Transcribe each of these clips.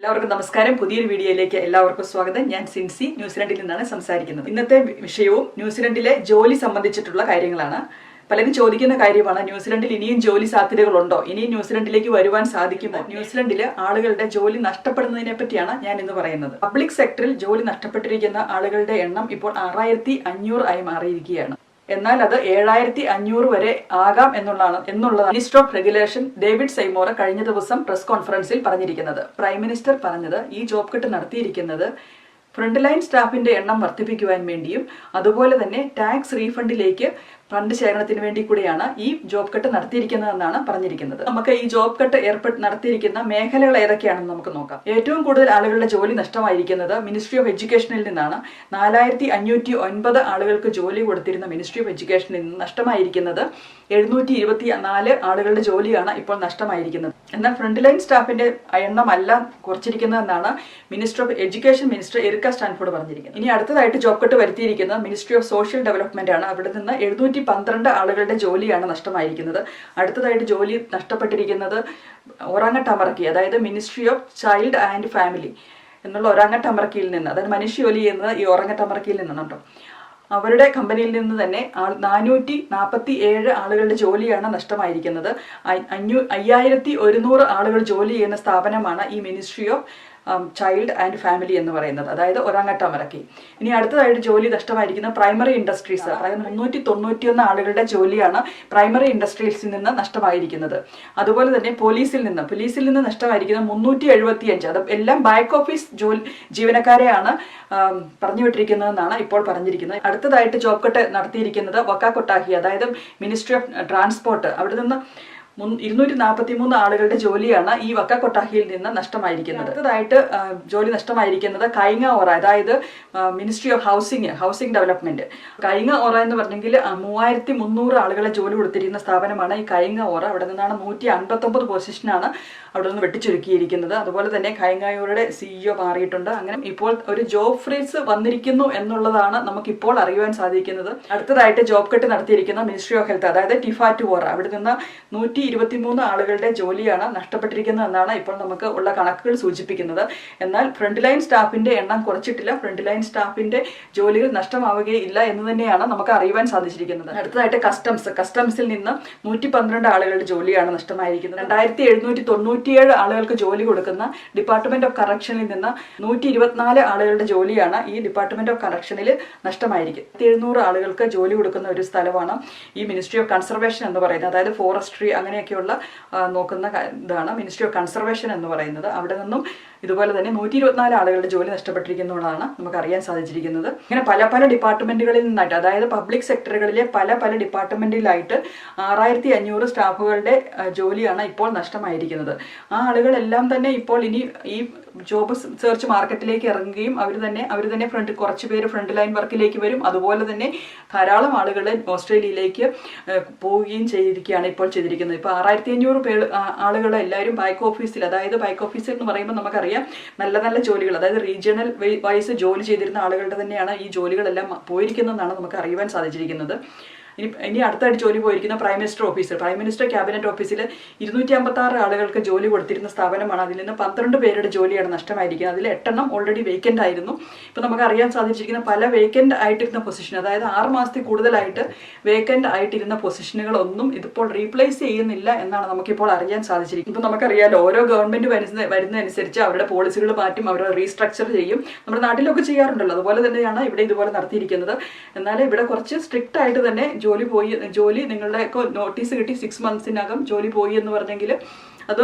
എല്ലാവർക്കും നമസ്കാരം. പുതിയൊരു വീഡിയോയിലേക്ക് എല്ലാവർക്കും സ്വാഗതം. ഞാൻ സിൻസി. ന്യൂസിലൻഡിൽ നിന്നാണ് സംസാരിക്കുന്നത്. ഇന്നത്തെ വിഷയവും ന്യൂസിലൻഡിലെ ജോലി സംബന്ധിച്ചിട്ടുള്ള കാര്യങ്ങളാണ്. പലരും ചോദിക്കുന്ന കാര്യമാണ് ന്യൂസിലൻഡിൽ ഇനിയും ജോലി സാധ്യതകളുണ്ടോ? ഇനിയും ന്യൂസിലൻഡിലേക്ക് വരുവാൻ സാധിക്കുമോ? ന്യൂസിലൻഡിലെ ആളുകളുടെ ജോലി നഷ്ടപ്പെടുന്നതിനെ പറ്റിയാണ് ഞാൻ ഇന്ന് പറയുന്നത്. പബ്ലിക് സെക്ടറിൽ ജോലി നഷ്ടപ്പെട്ടിരിക്കുന്ന ആളുകളുടെ എണ്ണം ഇപ്പോൾ ആറായിരത്തി അഞ്ഞൂറ് ആയി മാറിയിരിക്കുകയാണ്. എന്നാൽ അത് ഏഴായിരത്തി അഞ്ഞൂറ് വരെ ആകാം എന്നുള്ളതാണ് എന്നുള്ളതാണ് minister of regulation David Seymour കഴിഞ്ഞ ദിവസം പ്രസ് കോൺഫറൻസിൽ പറഞ്ഞിരിക്കുന്നത്. പ്രൈം മിനിസ്റ്റർ പറഞ്ഞത് ഈ ജോബ് കിട്ട് നടത്തിയിരിക്കുന്നത് ഫ്രണ്ട് ലൈൻ സ്റ്റാഫിന്റെ എണ്ണം വർദ്ധിപ്പിക്കുവാൻ വേണ്ടിയും അതുപോലെ തന്നെ ടാക്സ് റീഫണ്ടിലേക്ക് ഫണ്ട് ശേഖരണത്തിന് വേണ്ടി കൂടിയാണ് ഈ ജോബ് കട്ട് നടത്തിയിരിക്കുന്നതെന്നാണ് പറഞ്ഞിരിക്കുന്നത്. നമുക്ക് ഈ ജോബ് കട്ട് ഏർപ്പെട്ട് നടത്തിയിരിക്കുന്ന മേഖലകൾ ഏതൊക്കെയാണെന്ന് നമുക്ക് നോക്കാം. ഏറ്റവും കൂടുതൽ ആളുകളുടെ ജോലി നഷ്ടമായിരിക്കുന്നത് മിനിസ്ട്രി ഓഫ് എഡ്യൂക്കേഷനിൽ നിന്നാണ്. നാലായിരത്തി അഞ്ഞൂറ്റി ഒൻപത് ആളുകൾക്ക് ജോലി കൊടുത്തിരുന്ന മിനിസ്ട്രി ഓഫ് എഡ്യൂക്കേഷനിൽ നിന്ന് നഷ്ടമായിരിക്കുന്നത് എഴുന്നൂറ്റി ഇരുപത്തി നാല് ആളുകളുടെ ജോലിയാണ് ഇപ്പോൾ നഷ്ടമായിരിക്കുന്നത്. എന്നാൽ ഫ്രണ്ട് ലൈൻ സ്റ്റാഫിന്റെ എണ്ണമല്ല കുറച്ചിരിക്കുന്നതെന്നാണ് minister of education minister Erica Stanford പറഞ്ഞിരിക്കുന്നത്. ഇനി അടുത്തതായിട്ട് ജോബ് കട്ട് വരുത്തിയിരിക്കുന്നത് മിനിസ്ട്രി ഓഫ് സോഷ്യൽ ഡെവലപ്മെന്റ് ആണ്. അവിടെ നിന്ന് എഴുന്നൂറ്റി പന്ത്രണ്ട് ആളുകളുടെ ജോലിയാണ് നഷ്ടമായിരിക്കുന്നത്. അടുത്തതായിട്ട് ജോലി നഷ്ടപ്പെട്ടിരിക്കുന്നത് ഒറങ്ങട്ടമറക്കി അതായത് ministry of child and family എന്നുള്ള ഒരങ്ങട്ടമറക്കിയിൽ നിന്ന് അതായത് മനുഷ്യോലി എന്നത് ഈ ഒറങ്ങട്ടമറക്കിയിൽ നിന്നാണ് അവരുടെ കമ്പനിയിൽ നിന്ന് തന്നെ നാനൂറ്റി നാൽപ്പത്തി ഏഴ് ആളുകളുടെ ജോലിയാണ് നഷ്ടമായിരിക്കുന്നത്. അഞ്ഞൂ അയ്യായിരത്തി ഒരുന്നൂറ് ആളുകൾ ജോലി ചെയ്യുന്ന സ്ഥാപനമാണ് ഈ ministry of child and family എന്ന് പറയുന്നത്. അതായത് ഒരാങ്ങട്ടമറക്കി ഇനി അടുത്തതായിട്ട് ജോലി നഷ്ടമായിരിക്കുന്ന പ്രൈമറി ഇൻഡസ്ട്രീസ് അതായത് മുന്നൂറ്റി തൊണ്ണൂറ്റിയൊന്ന് ആളുകളുടെ ജോലിയാണ് പ്രൈമറി ഇൻഡസ്ട്രീസിൽ നിന്ന് നഷ്ടമായിരിക്കുന്നത്. അതുപോലെ തന്നെ പോലീസിൽ നിന്ന്. പോലീസിൽ നിന്ന് നഷ്ടമായിരിക്കുന്ന മുന്നൂറ്റി എഴുപത്തി അഞ്ച് അത് എല്ലാം ബാക്ക് ഓഫീസ് ജോലി ജീവനക്കാരെയാണ് പറഞ്ഞു വിട്ടിരിക്കുന്നതെന്നാണ് ഇപ്പോൾ പറഞ്ഞിരിക്കുന്നത്. അടുത്തതായിട്ട് ജോബ് കട്ട് നടത്തിയിരിക്കുന്നത് വക്ക കൊട്ടാഹി അതായത് മിനിസ്ട്രി ഓഫ് ട്രാൻസ്പോർട്ട് അവിടെ നിന്ന് ഇരുന്നൂറ്റി നാൽപ്പത്തി മൂന്ന് ആളുകളുടെ ജോലിയാണ് ഈ വക്ക കൊട്ടാഹിയിൽ നിന്ന് നഷ്ടമായിരിക്കുന്നത്. അടുത്തതായിട്ട് ജോലി നഷ്ടമായിരിക്കുന്നത് കൈങ്ങ ഓറ അതായത് ministry of housing housing development Kainga Ora എന്ന് പറഞ്ഞെങ്കിൽ മൂവായിരത്തി മുന്നൂറ് ആളുകളെ ജോലി കൊടുത്തിരിക്കുന്ന സ്ഥാപനമാണ് ഈ കൈങ്ങ ഓറ. അവിടെ നിന്നാണ് നൂറ്റി അൻപത്തൊമ്പത് പൊസിഷനാണ് അവിടെ നിന്ന് വെട്ടിച്ചുരുക്കിയിരിക്കുന്നത്. അതുപോലെ തന്നെ കൈങ്ങായോരുടെ സിഇഒ മാറിയിട്ടുണ്ട്. അങ്ങനെ ഇപ്പോൾ ഒരു ജോബ് ഫ്രീസ് വന്നിരിക്കുന്നു എന്നുള്ളതാണ് നമുക്ക് ഇപ്പോൾ അറിയുവാൻ സാധിക്കുന്നത്. അടുത്തതായിട്ട് ജോബ് കട്ട് നടത്തിയിരിക്കുന്ന മിനിസ്ട്രി ഓഫ് ഹെൽത്ത് അതായത് ടിഫാറ്റ് വോറ അവിടെ നിന്ന് നൂറ്റി ഇരുപത്തിമൂന്ന് ആളുകളുടെ ജോലിയാണ് നഷ്ടപ്പെട്ടിരിക്കുന്നത് എന്നാണ് ഇപ്പോൾ നമുക്ക് ഉള്ള കണക്കുകൾ സൂചിപ്പിക്കുന്നത്. എന്നാൽ ഫ്രണ്ട് ലൈൻ സ്റ്റാഫിന്റെ എണ്ണം കുറച്ചിട്ടില്ല. ഫ്രണ്ട് ലൈൻ സ്റ്റാഫിന്റെ ജോലികൾ നഷ്ടമാവുകയില്ല എന്ന് തന്നെയാണ് നമുക്ക് അറിയുവാൻ സാധിച്ചിരിക്കുന്നത്. അടുത്തതായിട്ട് കസ്റ്റംസ് കസ്റ്റംസിൽ നിന്ന് നൂറ്റി പന്ത്രണ്ട് ആളുകളുടെ ജോലിയാണ് നഷ്ടമായിരിക്കുന്നത്. രണ്ടായിരത്തി എഴുന്നൂറ്റി തൊണ്ണൂറ്റിയേഴ് ആളുകൾക്ക് ജോലി കൊടുക്കുന്ന ഡിപ്പാർട്ട്മെന്റ് ഓഫ് കറക്ഷനിൽ നിന്ന് നൂറ്റി ഇരുപത്തിനാല് ആളുകളുടെ ജോലിയാണ് ഈ ഡിപ്പാർട്ട്മെന്റ് ഓഫ് കറക്ഷനിൽ നഷ്ടമായിരിക്കും എഴുന്നൂറ് ആളുകൾക്ക് ജോലി കൊടുക്കുന്ന ഒരു സ്ഥലമാണ് ഈ മിനിസ്ട്രി ഓഫ് കൺസർവേഷൻ എന്ന് പറയുന്നത്. അതായത് ഫോറസ്ട്രി അങ്ങനെയൊക്കെയുള്ള നോക്കുന്ന ഇതാണ് മിനിസ്ട്രി ഓഫ് കൺസർവേഷൻ എന്ന് പറയുന്നത്. അവിടെ നിന്നും ഇതുപോലെ തന്നെ നൂറ്റി ഇരുപത്തിനാല് ആളുകളുടെ ജോലി നഷ്ടപ്പെട്ടിരിക്കുന്നതാണ് നമുക്ക് അറിയാൻ സാധിച്ചിരിക്കുന്നത്. ഇങ്ങനെ പല പല ഡിപ്പാർട്ട്മെന്റുകളിൽ നിന്നായിട്ട് അതായത് പബ്ലിക് സെക്ടറുകളിലെ പല പല ഡിപ്പാർട്ട്മെന്റിലായിട്ട് ആറായിരത്തി അഞ്ഞൂറ് സ്റ്റാഫുകളുടെ ജോലിയാണ് ഇപ്പോൾ നഷ്ടമായിരിക്കുന്നത്. ആ ആളുകളെല്ലാം തന്നെ ഇപ്പോൾ ഇനി ഈ ജോബ് സെർച്ച് മാർക്കറ്റിലേക്ക് ഇറങ്ങുകയും അവർ തന്നെ അവർ തന്നെ ഫ്രണ്ട് കുറച്ച് പേര് ഫ്രണ്ട് ലൈൻ വർക്കിലേക്ക് വരും. അതുപോലെ തന്നെ ധാരാളം ആളുകൾ ഓസ്ട്രേലിയയിലേക്ക് പോവുകയും ചെയ്തിരിക്കുകയാണ് ഇപ്പോൾ ചെയ്തിരിക്കുന്നത്. ഇപ്പോൾ ആറായിരത്തി അഞ്ഞൂറ് പേർ ആളുകൾ എല്ലാവരും ബാക്ക് ഓഫീസിൽ അതായത് ബാക്ക് ഓഫീസിൽ എന്ന് പറയുമ്പോൾ നമുക്കറിയാം നല്ല നല്ല ജോലികൾ അതായത് റീജിയണൽ വൈസ് ജോലി ചെയ്തിരുന്ന ആളുകളുടെ തന്നെയാണ് ഈ ജോലികളെല്ലാം പോയിരിക്കുന്നതെന്നാണ് നമുക്ക് അറിയുവാൻ സാധിച്ചിരിക്കുന്നത്. ഇനി ഇനി അടുത്തായിട്ട് ജോലി പോയിരിക്കുന്ന prime minister officer prime minister cabinet ഓഫീസിൽ ഇരുന്നൂറ്റി അമ്പത്തി ആറ് ആളുകൾക്ക് ജോലി കൊടുത്തിരുന്ന സ്ഥാപനമാണ്. അതിൽ നിന്ന് പന്ത്രണ്ട് പേരുടെ ജോലിയാണ് നഷ്ടമായിരിക്കുന്നത്. അതിൽ എട്ടെണ്ണം ഓൾറെഡി വേക്കന്റ് ആയിരുന്നു. ഇപ്പം നമുക്ക് അറിയാൻ സാധിച്ചിരിക്കുന്ന പല വേക്കന്റ് ആയിട്ടിരുന്ന പൊസിഷൻ അതായത് ആറ് മാസത്തിൽ കൂടുതലായിട്ട് വേക്കന്റ് ആയിട്ടിരുന്ന പൊസിഷനുകളൊന്നും ഇതിപ്പോൾ റീപ്ലേസ് ചെയ്യുന്നില്ല എന്നാണ് നമുക്കിപ്പോൾ അറിയാൻ സാധിച്ചിരിക്കുന്നത്. ഇപ്പം നമുക്കറിയാലോ ഓരോ ഗവൺമെന്റ് വരുന്ന വരുന്നതനുസരിച്ച് അവരുടെ പോളിസികൾ മാറ്റും അവരെ റീസ്ട്രക്ചർ ചെയ്യും. നമ്മുടെ നാട്ടിലൊക്കെ ചെയ്യാറുണ്ടല്ലോ. അതുപോലെ തന്നെയാണ് ഇവിടെ ഇതുപോലെ നടത്തിയിരിക്കുന്നത്. എന്നാൽ ഇവിടെ കുറച്ച് സ്ട്രിക്റ്റ് ആയിട്ട് തന്നെ പോയി ജോലി നിങ്ങളുടെ നോട്ടീസ് കിട്ടി സിക്സ് മന്ത്സിനകം ജോലി പോയി എന്ന് പറഞ്ഞെങ്കിൽ അത്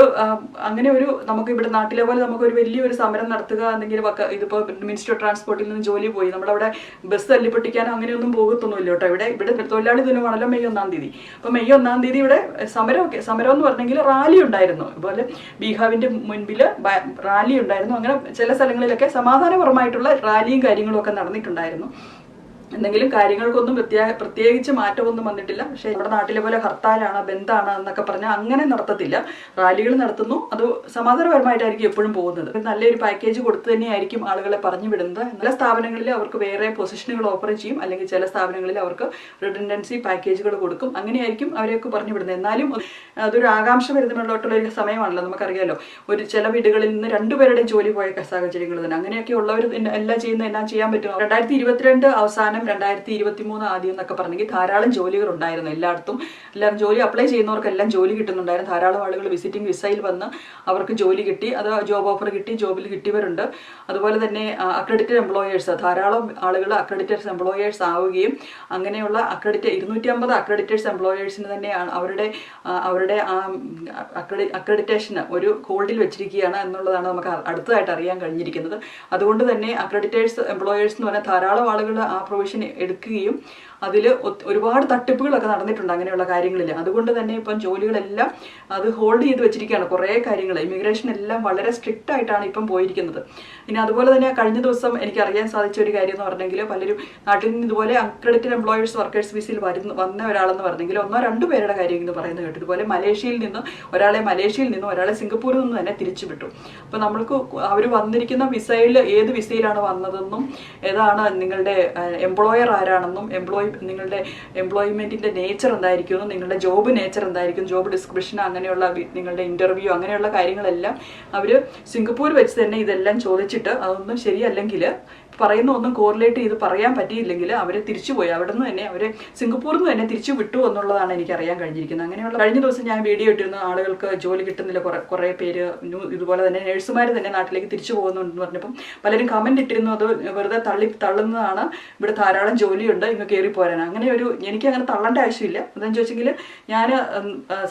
അങ്ങനെ ഒരു നമുക്ക് ഇവിടെ നാട്ടിലെ പോലെ നമുക്ക് ഒരു വലിയൊരു സമരം നടത്തുക എന്തെങ്കിലും ഒക്കെ ഇതിപ്പോൾ മിനിസ്റ്റർ ട്രാൻസ്പോർട്ടിൽ നിന്ന് ജോലി പോയി. നമ്മളവിടെ ബസ് തല്ലിപ്പൊട്ടിക്കാനോ അങ്ങനെയൊന്നും പോകത്തൊന്നുമില്ല കേട്ടോ. ഇവിടെ ഇവിടെ തൊഴിലാളി ദിനമാണല്ലോ മെയ് ഒന്നാം തീയതി. അപ്പോൾ മെയ് ഒന്നാം തീയതി ഇവിടെ സമരമൊക്കെ സമരം എന്ന് പറഞ്ഞെങ്കിൽ റാലി ഉണ്ടായിരുന്നു. അതുപോലെ ബീഹാറിന്റെ മുൻപിൽ റാലി ഉണ്ടായിരുന്നു. അങ്ങനെ ചില സ്ഥലങ്ങളിലൊക്കെ സമാധാനപരമായിട്ടുള്ള റാലിയും കാര്യങ്ങളും ഒക്കെ നടന്നിട്ടുണ്ടായിരുന്നു. എന്തെങ്കിലും കാര്യങ്ങൾക്കൊന്നും പ്രത്യേക പ്രത്യേകിച്ച് മാറ്റമൊന്നും വന്നിട്ടില്ല. പക്ഷേ നമ്മുടെ നാട്ടിലെ പോലെ ഹർത്താലാണ് ബന്ദാണ് എന്നൊക്കെ പറഞ്ഞാൽ അങ്ങനെ നടത്തത്തില്ല. റാലികൾ നടത്തുന്നു. അത് സമാധാനപരമായിട്ടായിരിക്കും എപ്പോഴും പോകുന്നത്. നല്ലൊരു പാക്കേജ് കൊടുത്തു തന്നെയായിരിക്കും ആളുകളെ പറഞ്ഞു വിടുന്നത്. ചില സ്ഥാപനങ്ങളിൽ അവർക്ക് വേറെ പൊസിഷനുകൾ ഓഫർ ചെയ്യും. അല്ലെങ്കിൽ ചില സ്ഥാപനങ്ങളിൽ അവർക്ക് റിട്ടൻഡൻസി പാക്കേജുകൾ കൊടുക്കും. അങ്ങനെയായിരിക്കും അവരെയൊക്കെ പറഞ്ഞു വിടുന്നത്. എന്നാലും അതൊരു ആകാംക്ഷ വരുന്നതിനുള്ളോട്ടുള്ള ഒരു സമയമാണല്ലോ. നമുക്കറിയാലോ. ഒരു ചില വീടുകളിൽ നിന്ന് രണ്ടുപേരുടെയും ജോലി പോയ സാഹചര്യങ്ങൾ തന്നെ. അങ്ങനെയൊക്കെ ഉള്ളവർ എല്ലാം ചെയ്യുന്ന എല്ലാം ചെയ്യാൻ പറ്റും. രണ്ടായിരത്തി ഇരുപത്തിരണ്ട് അവസാനം രണ്ടായിരത്തി ഇരുപത്തി മൂന്ന് ആദ്യം എന്നൊക്കെ പറഞ്ഞെങ്കിൽ ധാരാളം ജോലികൾ ഉണ്ടായിരുന്നു എല്ലായിടത്തും. എല്ലാവരും ജോലി അപ്ലൈ ചെയ്യുന്നവർക്കെല്ലാം ജോലി കിട്ടുന്നുണ്ടായിരുന്നു. ധാരാളം ആളുകൾ വിസിറ്റിംഗ് വിസയിൽ വന്ന് അവർക്ക് ജോലി കിട്ടി. അത് ജോബ് ഓഫർ കിട്ടി ജോബിൽ കിട്ടിയവരുണ്ട്. അതുപോലെ തന്നെ അക്രഡിറ്റഡ് എംപ്ലോയേഴ്സ് ധാരാളം ആളുകൾ അക്രഡിറ്റഡ് എംപ്ലോയേഴ്സ് ആവുകയും അങ്ങനെയുള്ള അക്രഡിറ്റ് ഇരുന്നൂറ്റി അമ്പത് അക്രഡിറ്റേഴ്സ് എംപ്ലോയേഴ്സിന് തന്നെയാണ് അവരുടെ അവരുടെ ആ അക്രഡി അക്രഡിറ്റേഷന് ഒരു ഹോൾഡിൽ വെച്ചിരിക്കുകയാണ് എന്നുള്ളതാണ് നമുക്ക് അടുത്തതായിട്ട് അറിയാൻ കഴിഞ്ഞിരിക്കുന്നത്. അതുകൊണ്ട് തന്നെ അക്രഡിറ്റേഴ്സ് എംപ്ലോയേഴ്സ് എന്ന് പറഞ്ഞാൽ ധാരാളം ആളുകൾ ആ പ്രൊവിഷൻ എടുക്കുകയും അതിൽ ഒരുപാട് തട്ടിപ്പുകളൊക്കെ നടന്നിട്ടുണ്ട് അങ്ങനെയുള്ള കാര്യങ്ങളിൽ അതുകൊണ്ട് തന്നെ ഇപ്പം ജോലികളെല്ലാം അത് ഹോൾഡ് ചെയ്ത് വെച്ചിരിക്കുകയാണ് കുറേ കാര്യങ്ങൾ ഇമിഗ്രേഷൻ എല്ലാം വളരെ സ്ട്രിക്റ്റ് ആയിട്ടാണ് ഇപ്പം പോയിരിക്കുന്നത്. ഇനി അതുപോലെ തന്നെ കഴിഞ്ഞ ദിവസം എനിക്ക് അറിയാൻ സാധിച്ച ഒരു കാര്യം എന്ന് പറഞ്ഞെങ്കിൽ പലരും നാട്ടിൽ നിന്ന് ഇതുപോലെ അൺക്രെഡിറ്റഡ് എംപ്ലോയേഴ്സ് വർക്കേഴ്സ് വിസയിൽ വരുന്ന വന്ന ഒരാളെന്ന് പറഞ്ഞെങ്കിൽ ഒന്നോ രണ്ടു പേരുടെ കാര്യം എന്ന് പറയുന്നത് കേട്ടു. ഇതുപോലെ മലേഷ്യയിൽ നിന്ന് ഒരാളെ മലേഷ്യയിൽ നിന്നും ഒരാളെ സിംഗപ്പൂരിൽ നിന്ന് തന്നെ തിരിച്ചു വിട്ടു അപ്പോൾ നമ്മൾക്ക് അവർ വന്നിരിക്കുന്ന വിസയിൽ ഏത് വിസയിലാണ് വന്നതെന്നും ഏതാണ് നിങ്ങളുടെ എംപ്ലോയർ ആരാണെന്നും എംപ്ലോയി നിങ്ങളുടെ എംപ്ലോയ്മെന്റിന്റെ നേച്ചർ എന്തായിരിക്കും നിങ്ങളുടെ ജോബ് നേച്ചർ എന്തായിരിക്കും ജോബ് ഡിസ്ക്രിപ്ഷൻ അങ്ങനെയുള്ള നിങ്ങളുടെ ഇന്റർവ്യൂ അങ്ങനെയുള്ള കാര്യങ്ങളെല്ലാം അവർ സിംഗപ്പൂർ വെച്ച് തന്നെ ഇതെല്ലാം ചോദിച്ചിട്ട് അതൊന്നും ശരിയല്ലെങ്കിൽ പറയുന്ന ഒന്നും കോറിലേറ്റ് ചെയ്ത് പറയാൻ പറ്റിയില്ലെങ്കിൽ അവരെ തിരിച്ചുപോയി. അവിടെ നിന്ന് തന്നെ അവരെ സിംഗപ്പൂരിൽ നിന്ന് തന്നെ തിരിച്ചു വിട്ടു എന്നുള്ളതാണ് എനിക്ക് അറിയാൻ കഴിഞ്ഞിരിക്കുന്നത്. അങ്ങനെയുള്ള കഴിഞ്ഞ ദിവസം ഞാൻ വീഡിയോ ഇട്ടിരുന്ന. ആളുകൾക്ക് ജോലി കിട്ടുന്നില്ല. കുറെ കുറേ പേര് ഇതുപോലെ തന്നെ നഴ്സുമാർ തന്നെ നാട്ടിലേക്ക് തിരിച്ചു പോകുന്നുണ്ടെന്ന് പറഞ്ഞപ്പം പലരും കമന്റ് ഇട്ടിരുന്നു. അത് വെറുതെ തള്ളി തള്ളുന്നതാണ്. ഇവിടെ ധാരാളം ജോലിയുണ്ട്. ഇങ്ങ് കയറി പോരാൻ അങ്ങനെ ഒരു എനിക്ക് അങ്ങനെ തള്ളേണ്ട ആവശ്യമില്ല. എന്താണെന്ന് ചോദിച്ചെങ്കിൽ ഞാൻ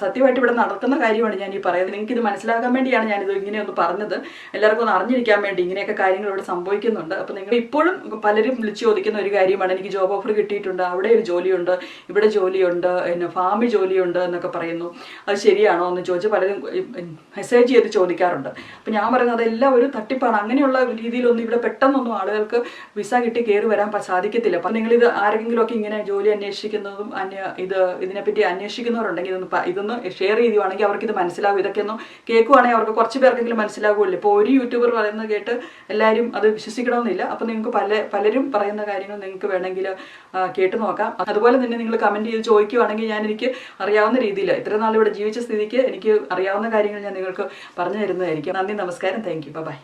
സത്യമായിട്ട് ഇവിടെ നടക്കുന്ന കാര്യമാണ് ഞാൻ ഈ പറയുന്നത്. നിങ്ങൾക്ക് ഇത് മനസ്സിലാക്കാൻ വേണ്ടിയാണ് ഞാനിത് ഇങ്ങനെ ഒന്ന് പറഞ്ഞത്. എല്ലാവർക്കും ഒന്ന് അറിഞ്ഞിരിക്കാൻ വേണ്ടി ഇങ്ങനെയൊക്കെ കാര്യങ്ങൾ ഇവിടെ സംഭവിക്കുന്നുണ്ട്. അപ്പോൾ നിങ്ങൾ ഇപ്പോഴും പലരും വിളിച്ചു ചോദിക്കുന്ന ഒരു കാര്യമാണ്. എനിക്ക് ജോബ് ഓഫർ കിട്ടിയിട്ടുണ്ട് അവിടെ ഒരു ജോലിയുണ്ട് ഇവിടെ ജോലിയുണ്ട് പിന്നെ ഫാമിൽ ജോലിയുണ്ട് എന്നൊക്കെ പറയുന്നു. അത് ശരിയാണോ എന്ന് ചോദിച്ച് പലരും മെസ്സേജ് ചെയ്ത് ചോദിക്കാറുണ്ട്. അപ്പം ഞാൻ പറയുന്നത് അതെല്ലാം ഒരു തട്ടിപ്പാണ്. അങ്ങനെയുള്ള രീതിയിലൊന്നും ഇവിടെ പെട്ടെന്നൊന്നും ആളുകൾക്ക് വിസ കിട്ടി കയറി വരാൻ സാധിക്കത്തില്ല. അപ്പം നിങ്ങളിത് ആരെങ്കിലുമൊക്കെ ഇങ്ങനെ ജോലി അന്വേഷിക്കുന്നതും അന്യ ഇത് ഇതിനെപ്പറ്റി അന്വേഷിക്കുന്നവരുണ്ടെങ്കിൽ ഇതൊന്ന് ഇതൊന്ന് ഷെയർ ചെയ്യുവാണെങ്കിൽ അവർക്ക് ഇത് മനസ്സിലാവും. ഇതൊക്കെ ഒന്ന് കേൾക്കുവാണെങ്കിൽ അവർക്ക് കുറച്ച് പേർക്കെങ്കിലും മനസ്സിലാകുമല്ലോ ഇപ്പോൾ ഒരു യൂട്യൂബർ പറയുന്നത് കേട്ട് എല്ലാവരും അത് വിശ്വസിക്കണമെന്നില്ല. അപ്പോൾ നിങ്ങൾക്ക് പല പലരും പറയുന്ന കാര്യങ്ങൾ നിങ്ങൾക്ക് വേണമെങ്കിൽ കേട്ട് നോക്കാം. അതുപോലെ തന്നെ നിങ്ങൾ കമന്റ് ചെയ്ത് ചോദിക്കുവാണെങ്കിൽ ഞാൻ എനിക്ക് അറിയാവുന്ന രീതിയിൽ ഇത്ര നാൾ ഇവിടെ ജീവിച്ച സ്ഥിതിക്ക് എനിക്ക് അറിയാവുന്ന കാര്യങ്ങൾ ഞാൻ നിങ്ങൾക്ക് പറഞ്ഞു തരുന്നതായിരിക്കും. നന്ദി നമസ്കാരം. Thank you by